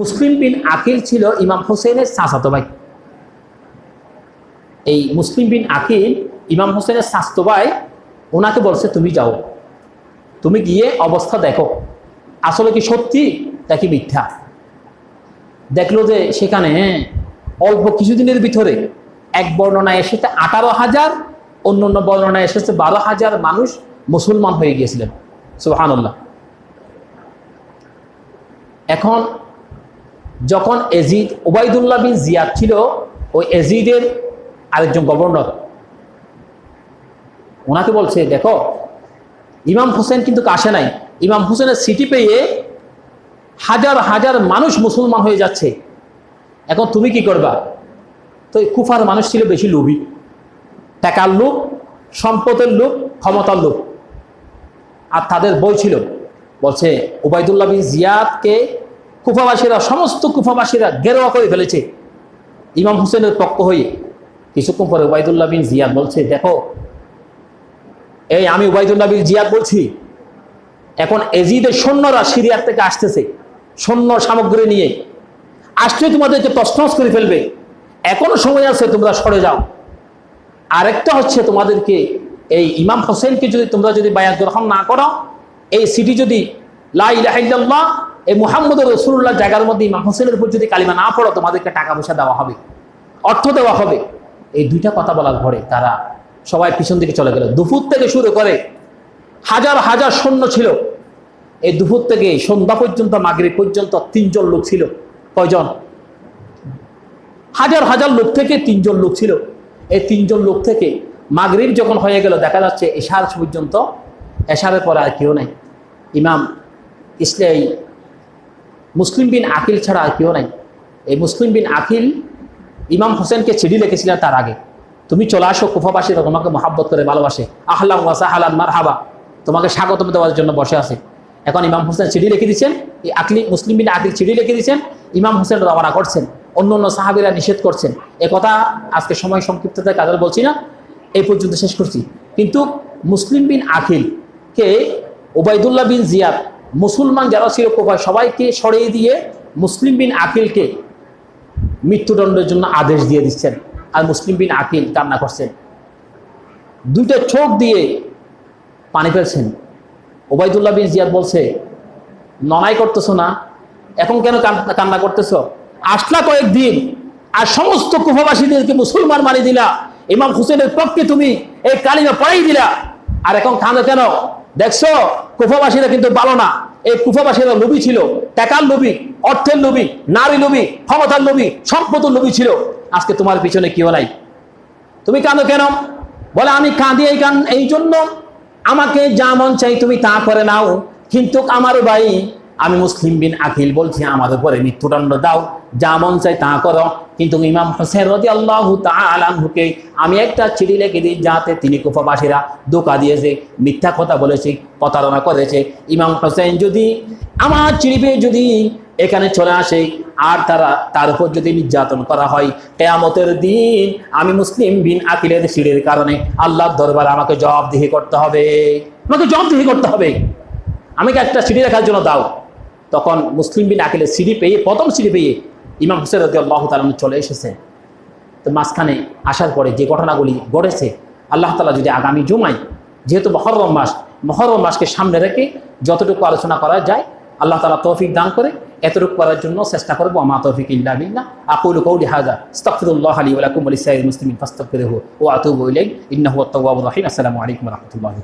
মুসলিম বিন আকিল ছিল ইমাম হোসেনের চাচাতো ভাই। এই মুসলিম বিন আকিল ইমাম হোসেনের স্বাস্থ্য ভাই, ওনাকে বলছে, তুমি যাও। তুমি গিয়ে অবস্থা দেখো। আসলে কি সত্যি নাকি মিথ্যা? দেখল যে সেখানে অল্প কিছুদিনের ভিতরে এক বর্ণনায় এসেছে আঠারো হাজার অন্য অন্য বর্ণনায় এসেছে বারো হাজার মানুষ মুসলমান হয়ে গিয়েছিলেন। সুহানুল্লাহ এখন যখন এজিদ ওবায়দুল্লাহ বিন জিয়াদ ছিল, ওই এজিদের আরেকজন গভর্নর। ওনাকে বলছে, দেখো, ইমাম হোসেন কিন্তু আসে নাই। ইমাম হোসেনের সিটি পেয়ে হাজার হাজার মানুষ মুসলমান হয়ে যাচ্ছে। এখন তুমি কি করবা? তো কুফার মানুষ ছিল বেশি লোভী। টাকার লোভ, সম্পদের লোভ, ক্ষমতার লোভ। আর তাদের বই ছিল। বলছে ওবায়দুল্লাহ বিন জিয়াদকে কুফাবাসীরা, সমস্ত কুফাবাসীরা গেরোয়া করে ফেলেছে। ইমাম হোসেনের পক্ষ হয়ে কিছুক্ষণ পরে ওবায়দুল্লাহ বিন জিয়াদ বলছে, দেখো, এই আমি ওবায়দুল্লাহ বিন জিয়াদ বলছি, এখন এজিদের সৈন্যরা সিরিয়ার থেকে আসতেছে, সৈন্য সামগ্রী নিয়ে। আসলে তোমাদেরকে তসনস করে ফেলবে। এখনও সময় আছে, তোমরা সরে যাও। আরেকটা হচ্ছে তোমাদেরকে, এই ইমাম হোসেনকে যদি তোমরা যদি বায়াত গ্রহণ না করো, এই সিটি যদি লাইল্লাহ এই মুহাম্মদ রসুল্লাহ জায়গার মধ্যে ইমাম হোসেনের উপর যদি কালিমা না পড়ো, তোমাদেরকে টাকা পয়সা দেওয়া হবে। অর্থ দেওয়া হবে। এই দুইটা কথা বলার পরে তারা সবাই পিছন দিকে চলে গেল। দুপুর থেকে শুরু করে হাজার হাজার সৈন্য ছিল। এই দুপুর থেকে সন্ধ্যা পর্যন্ত মাগরি পর্যন্ত তিনজন লোক ছিল। কয়জন? হাজার হাজার লোক থেকে তিনজন লোক ছিল। এই তিনজন লোক থেকে মাগরিব যখন হয়ে গেল, দেখা যাচ্ছে এশার পর্যন্ত, এশারের পরে আর কেউ নাই। ইমাম ইসলে এই মুসলিম বিন আকিল ছাড়া আর কেউ নাই। এই মুসলিম বিন আকিল ইমাম হোসেনকে চিঠি লিখেছিলেন তার আগে। তুমি চলে আসো কুফাবাসীরা তোমাকে মহাব্বত করে ভালোবাসে। আহলাম ওয়াসাহালান মার হাবা তোমাকে স্বাগতম দেওয়ার জন্য বসে আছে। এখন ইমাম হোসেন চিঠি লিখে দিচ্ছেন, এই আকলি মুসলিম বিন আকিল চিঠি লিখে দিচ্ছেন, ইমাম হোসেন রওনা করছেন, অন্য অন্য সাহাবিরা নিষেধ করছেন। এ কথা আজকে সময় সংক্ষিপ্ততায় কাজল বলছি না, এই পর্যন্ত শেষ করছি। কিন্তু মুসলিম বিন আকিলকে ওবায়দুল্লাহ বিন জিয়াদ মুসলমান যারা ছিল কোপায় সবাইকে সরিয়ে দিয়ে মুসলিম বিন আকিলকে মৃত্যুদণ্ডের জন্য আদেশ দিয়ে দিচ্ছেন আর মুসলিম বিন আকিল কান্না করছেন। দুইটা চোখ দিয়ে পানি ফেলছেন। ওবায়দুল্লাহ বিন জিয়াদ বলছে, ননাই করতেছ না, এখন কেন কান- কান্না করতেছ? আসলা কয়েকদিন আর সমস্ত কুফাবাসীদেরকে মুসলমান মানি দিলা। ইমাম হুসেনের পক্ষে তুমি এই কালিমা পড়াই দিলা। আর এখন কাঁদো কেন? দেখছ? কুফাবাসীরা কিন্তু ভালো না। এই কুফাবাসীরা লোভী ছিল। টাকার লোভী, অর্থের লোভী, নারী লোভী, ক্ষমতার লোভী, সম্পদের লোভী ছিল। আজকে তোমার পিছনে কি নাই। তুমি কাঁদো কেন? বলে, আমি কাঁদি এই কান এই জন্য আমাকে যা মন চাই তুমি তা করে নাও। কিন্তু আমার ভাই আমি মুসলিম বিন আখিল বলছি আমাদের উপরে মৃত্যুদণ্ড দাও, যা মন চাই তা করো। কিন্তু ইমাম হোসেন রদি আল্লাহ তালহুকে আমি একটা চিঠি লিখে দিই, যাতে তিনি কুফাবাসীরা দোকা দিয়েছে, মিথ্যা কথা বলেছে, প্রতারণা করেছে। ইমাম হোসেন যদি আমার চিঠি পেয়ে যদি এখানে চলে আসে, আর তারা, তার উপর যদি নির্যাতন করা হয়, কেয়ামতের দিন আমি মুসলিম বিন আকিলের সিঁড়ির কারণে আল্লাহর দরবার আমাকে জবাবদিহি করতে হবে। আমাকে জবাবদিহি করতে হবে। আমাকে একটা সিঁড়ি রাখার জন্য দাও। তখন মুসলিম বিন আকিলের সিঁড়ি পেয়ে, প্রথম সিঁড়ি পেয়ে ইমাম হুসেন রদি আল্লাহ তালন চলে এসেছে। তো মাঝখানে আসার পরে যে ঘটনাগুলি ঘটেছে, আল্লাহ তালা যদি আগামী জুমাই যেহেতু মহরম মাস, মহরম মাসকে সামনে রেখে যতটুকু আলোচনা করা যায়, আল্লাহ তালা তৌফিক দান করে, এতটুকু করার জন্য চেষ্টা করব। আমা তৌফিক ইল্লা বিল্লাহ। আকুল কৌলি হাজা আস্তাগফিরুল্লাহ লি ওয়া লাকুম ওয়া লিসাইরিল মুসলিমিন ফাস্তাগফিরুহু ওয়া আতুবু ইলাইহি ইন্নাহু রহিম। আসসালামু আলাইকুম রাহমাতুল্লাহি